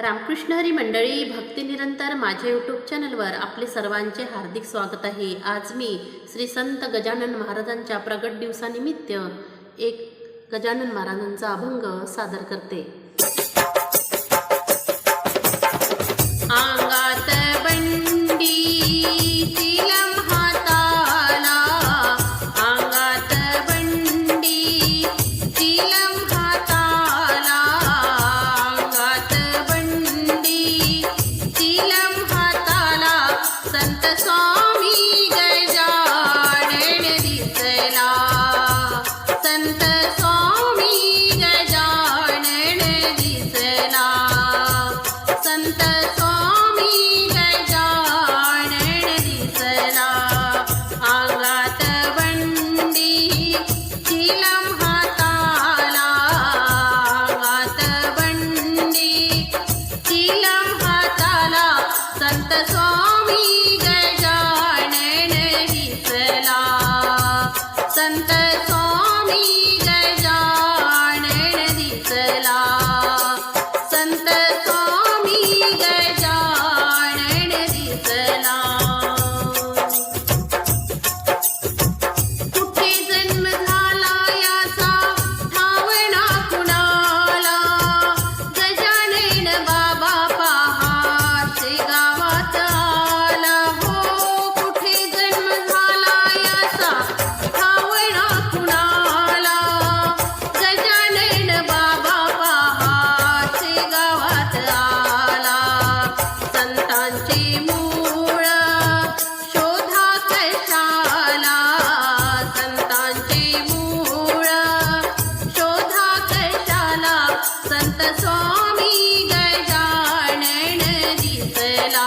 रामकृष्ण हरी मंडळी भक्ती निरंतर माझ्या यूट्यूब चॅनलवर आपले सर्वांचे हार्दिक स्वागत आहे. आज मी श्री संत गजानन महाराजांच्या प्रगट दिवसानिमित्त एक गजानन महाराजांचा अभंग सादर करते. आंगात song. सन्त स्वामी न जानन दिसला